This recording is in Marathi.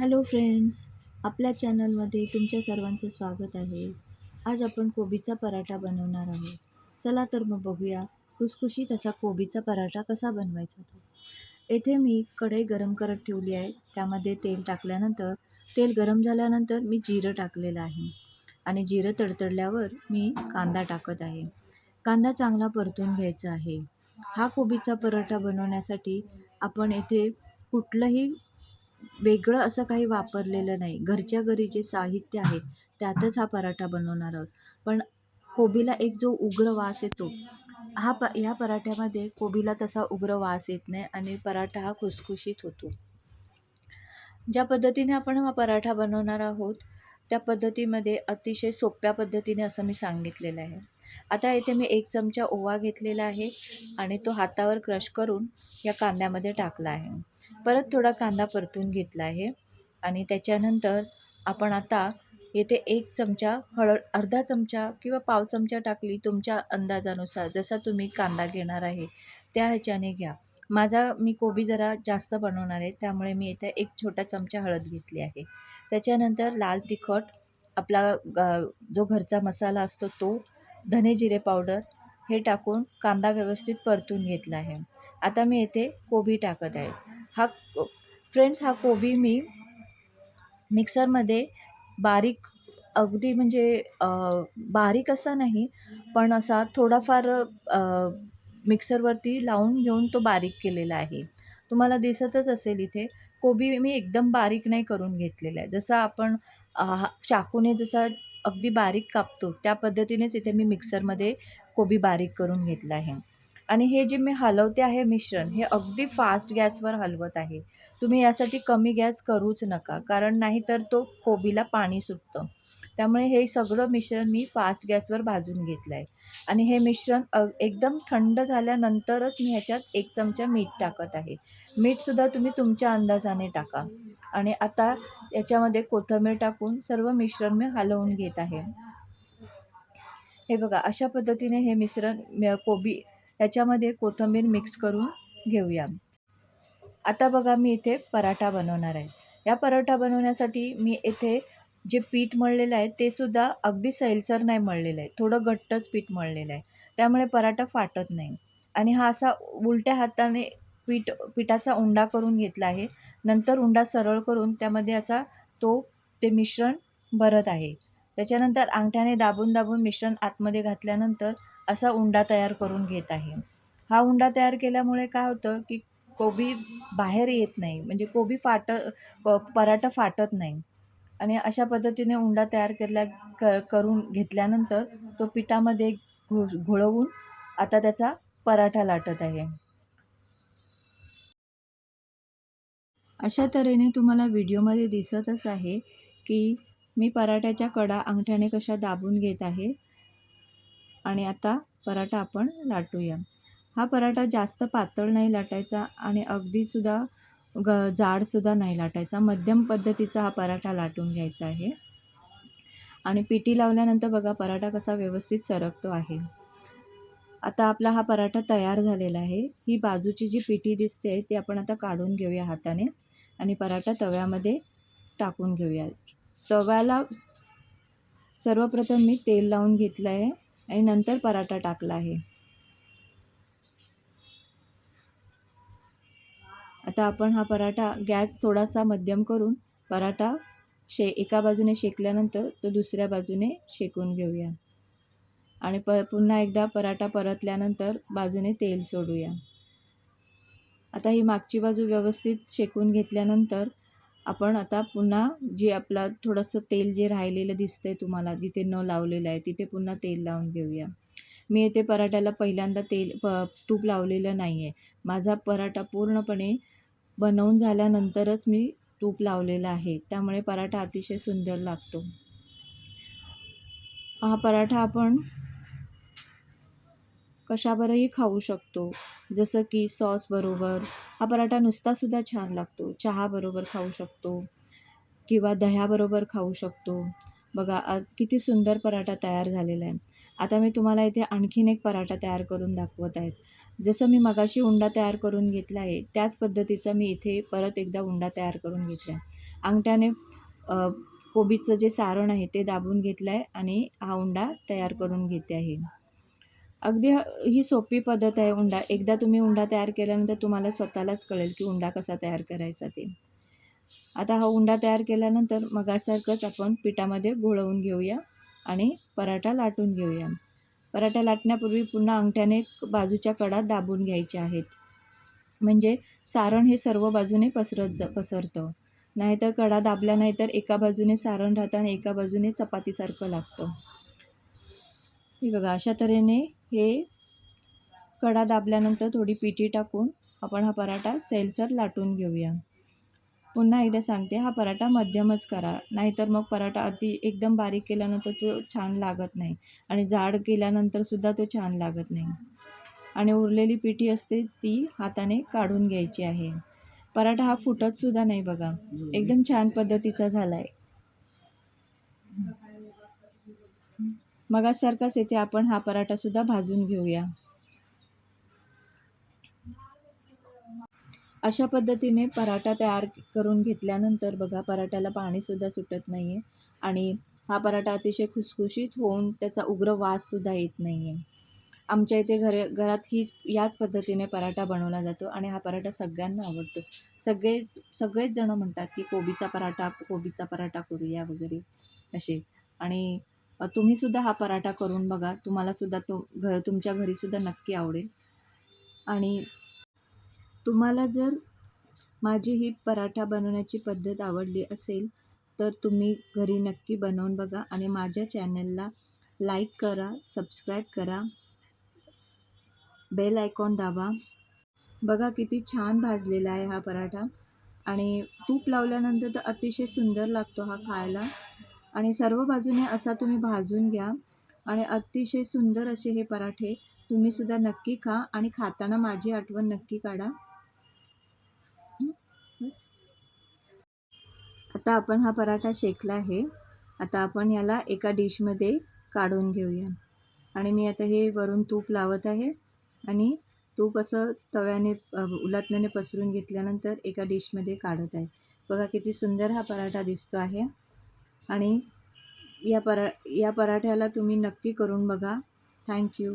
हॅलो फ्रेंड्स आपल्या चॅनलमध्ये तुमच्या सर्वांचं स्वागत आहे. आज आपण कोबीचा पराठा बनवणार आहोत. चला तर मग बघूया खुसखुशीत असा कोबीचा पराठा कसा बनवायचा तो. येथे मी कढई गरम करत ठेवली आहे. त्यामध्ये तेल टाकल्यानंतर तेल गरम झाल्यानंतर मी जिरं टाकलेलं आहे. आणि जिरं तडतडल्यावर मी कांदा टाकत आहे. कांदा चांगला परतून घ्यायचा आहे. हा कोबीचा पराठा बनवण्यासाठी आपण येथे कुठलंही वेगळं असं काही वापरलेलं नाही. घरच्या घरी जे साहित्य आहे त्यातच हा पराठा बनवणार आहोत. पण कोबीला एक जो उग्र वास येतो हा प ह्या पराठ्यामध्ये कोबीला तसा उग्र वास येत नाही आणि पराठा हा खुसखुशीत होतो. ज्या पद्धतीने आपण हा पराठा बनवणार आहोत त्या पद्धतीमध्ये अतिशय सोप्या पद्धतीने असं मी सांगितलेलं आहे. आता इथे मी एक चमचा ओवा घेतलेला आहे आणि तो हातावर क्रश करून या कांद्यामध्ये टाकला आहे. परत थोडा कांदा परतून घेतला आहे. आणि त्याच्यानंतर आपण आता येथे एक चमचा हळद अर्धा चमचा किंवा पाव चमचा टाकली तुमच्या अंदाजानुसार जसा तुम्ही कांदा घेणार आहे त्या ह्याच्याने घ्या. माझा मी कोबी जरा जास्त बनवणार आहे त्यामुळे मी इथे एक छोटा चमचा हळद घेतली आहे. त्याच्यानंतर लाल तिखट आपला जो घरचा मसाला असतो तो धने जिरे पावडर हे टाकून कांदा व्यवस्थित परतून घेतला आहे. आता मी येथे कोबी टाकत आहे. हा फ्रेंड्स हा कोबी मी मिक्सरमध्ये बारीक अगदी म्हणजे बारीक असा नाही पण असा थोडाफार मिक्सरवरती लावून घेऊन तो बारीक केलेला आहे. तुम्हाला दिसतच असेल इथे कोबी मी एकदम बारीक नाही करून घेतलेला आहे. जसं आपण चाकूने जसा अगदी बारीक कापतो त्या पद्धतीनेच इथे मी मिक्सरमध्ये कोबी बारीक करून घेतला आहे. आणि हे जे मी हलवते आहे मिश्रण हे अगदी फास्ट गॅसवर हलवत आहे. तुम्ही यासाठी कमी गॅस करूच नका कारण नाहीतर तो कोबीला पाणी सुटतं. त्यामुळे हे सगळं मिश्रण मी फास्ट गॅसवर भाजून घेतलं आहे आणि हे मिश्रण अ एकदम थंड झाल्यानंतरच मी ह्याच्यात एक चमचा मीठ टाकत आहे. मीठसुद्धा तुम्ही तुमच्या अंदाजाने टाका. आणि आता याच्यामध्ये कोथिंबीर टाकून सर्व मिश्रण मी हलवून घेत आहे. हे बघा अशा पद्धतीने हे मिश्रण कोबी त्याच्यामध्ये कोथिंबीर मिक्स करून घेऊया आता बघा मी इथे पराठा बनवणार आहे. या पराठा बनवण्यासाठी मी येथे जे पीठ मळलेलं आहे ते सुद्धा अगदी सैलसर नाही मळलेलं आहे. थोडं घट्टच पीठ मळलेलं आहे. त्यामुळे पराठा फाटत नाही. आणि हा असा उलट्या हाताने पीठ पिठाचा उंडा करून घेतला आहे. नंतर उंडा सरळ करून त्यामध्ये असा तो ते मिश्रण भरत आहे. त्याच्यानंतर अंगठ्याने दाबून दाबून मिश्रण आतमध्ये घातल्यानंतर असा उंडा तयार करून घेत आहे. हा उंडा तयार केल्यामुळे काय होतं की कोबी बाहेर येत नाही. म्हणजे कोबी फाट पराठा फाटत नाही. आणि अशा पद्धतीने उंडा तयार केला क करून घेतल्यानंतर तो पिठामध्ये घु घोळवून आता त्याचा पराठा लाटत आहे. अशा तऱ्हेने तुम्हाला व्हिडिओमध्ये दिसतच आहे की मी पराठ्याच्या कडा अंगठ्याने कशा दाबून घेत आहे? आणि आता पराठा आपण लाटूया. हा पराठा जास्त पातळ नाही लाटायचा आणि अगदीसुद्धा ग जाडसुद्धा नाही लाटायचा. मध्यम पद्धतीचा हा पराठा लाटून घ्यायचा आहे. आणि पिठी लावल्यानंतर बघा पराठा कसा व्यवस्थित सरकतो आहे. आता आपला हा पराठा तयार झालेला आहे. ही बाजूची जी पिठी दिसते ती आपण आता काढून घेऊया हाताने आणि पराठा तव्यामध्ये टाकून घेऊया. तव्याला सर्वप्रथम मी तेल लावून घेतलं आहे आणि नंतर पराठा टाकला आहे. आता आपण हा पराठा गॅस थोडासा मध्यम करून पराठा शे एका बाजूने शेकल्यानंतर तो दुसऱ्या बाजूने शेकून घेऊया. आणि प पुन्हा एकदा पराठा परतल्यानंतर बाजूने तेल सोडूया. आता ही मागची बाजू व्यवस्थित शेकून घेतल्यानंतर आपण आता पुन्हा जे आपला थोडंसं तेल जे राहिलेलं दिसतंय तुम्हाला जिथे न लावलेलं आहे तिथे पुन्हा तेल लावून घेऊया. मी येथे पराठ्याला पहिल्यांदा तेल प तूप लावलेलं नाही आहे माझा पराठा पूर्णपणे बनवून झाल्यानंतरच मी तूप लावलेलं आहे. त्यामुळे पराठा अतिशय सुंदर लागतो. हा पराठा आपण कशाबरही खाऊ शकतो. जसं की सॉसबरोबर हा पराठा नुसतासुद्धा छान लागतो. चहाबरोबर खाऊ शकतो किंवा दह्याबरोबर खाऊ शकतो. बघा किती सुंदर पराठा तयार झालेला आहे. आता मी तुम्हाला इथे आणखीन एक पराठा तयार करून दाखवत आहे. जसं मी मगाशी उंडा तयार करून घेतला आहे त्याच पद्धतीचा मी इथे परत एकदा उंडा तयार करून घेतला आहे. अंगठ्याने कोबीचं जे सारण आहे ते दाबून घेतलं आहे आणि हा उंडा तयार करून घेते आहे. अगदी ही सोपी पद्धत आहे उंडा. एकदा तुम्ही उंडा तयार केल्यानंतर तुम्हाला स्वतःलाच कळेल की उंडा कसा तयार करायचा ते. आता हा उंडा तयार केल्यानंतर मगासारखंच आपण पिठामध्ये घोळवून घेऊया आणि पराठा लाटून घेऊया. पराठा लाटण्यापूर्वी पुन्हा अंगठ्याने बाजूच्या कडा दाबून घ्यायच्या आहेत. म्हणजे सारण हे सर्व बाजूने पसरत ज पसरतं. नाहीतर कडा दाबल्या नाही तर एका बाजूने सारण राहतं आणि एका बाजूने चपातीसारखं लागतं. हे बघा अशा तऱ्हेने हे कडा दाबल्यानंतर थोडी पिठी टाकून आपण हा पराठा सैलसर लाटून घेऊया. पुन्हा एकदा सांगते हा पराठा मध्यमच करा नाहीतर मग पराठा अति एकदम बारीक केल्यानंतर तो छान लागत नाही आणि जाड केल्यानंतरसुद्धा तो छान लागत नाही. आणि उरलेली पिठी असते ती हाताने काढून घ्यायची आहे. पराठा हा फुटतसुद्धा नाही बघा. एकदम छान पद्धतीचा झाला आहे मगासारखाच येथे आपण हा पराठासुद्धा भाजून घेऊया. अशा पद्धतीने पराठा तयार करून घेतल्यानंतर बघा पराठ्याला पाणीसुद्धा सुटत नाही आहे आणि हा पराठा अतिशय खुसखुशीत होऊन त्याचा उग्र वाससुद्धा येत नाही आहे आमच्या इथे घरे घरात हीच याच पद्धतीने पराठा बनवला जातो आणि हा पराठा सगळ्यांना आवडतो. सगळे सगळेच जणं म्हणतात की कोबीचा पराठा कोबीचा पराठा करूया वगैरे असे. आणि तुम्हीसुद्धा हा पराठा करून बघा. तुम्हालासुद्धा तो घ तुमच्या घरीसुद्धा नक्की आवडेल. आणि तुम्हाला जर माझी ही पराठा बनवण्याची पद्धत आवडली असेल तर तुम्ही घरी नक्की बनवून बघा आणि माझ्या चॅनलला लाईक करा सबस्क्राईब करा बेल आयकॉन दाबा. बघा किती छान भाजलेला आहे हा पराठा. आणि तूप लावल्यानंतर तर अतिशय सुंदर लागतो हा खायला. आणि सर्व बाजूने असा तुम्ही भाजून घ्या. आणि अतिशय सुंदर असे हे पराठे तुम्हीसुद्धा नक्की खा आणि खाताना माझी आठवण नक्की काढा. आता आपण हा पराठा शेकला आहे. आता आपण याला एका डिशमध्ये काढून घेऊया. आणि मी आता हे वरून तूप लावत आहे. आणि तूप असं तव्याने अ, पसरून घेतल्यानंतर एका डिशमध्ये काढत आहे. बघा किती सुंदर हा पराठा दिसतो आहे. आणि या परा या पराठ्याला तुम्ही नक्की करून बघा. थँक्यू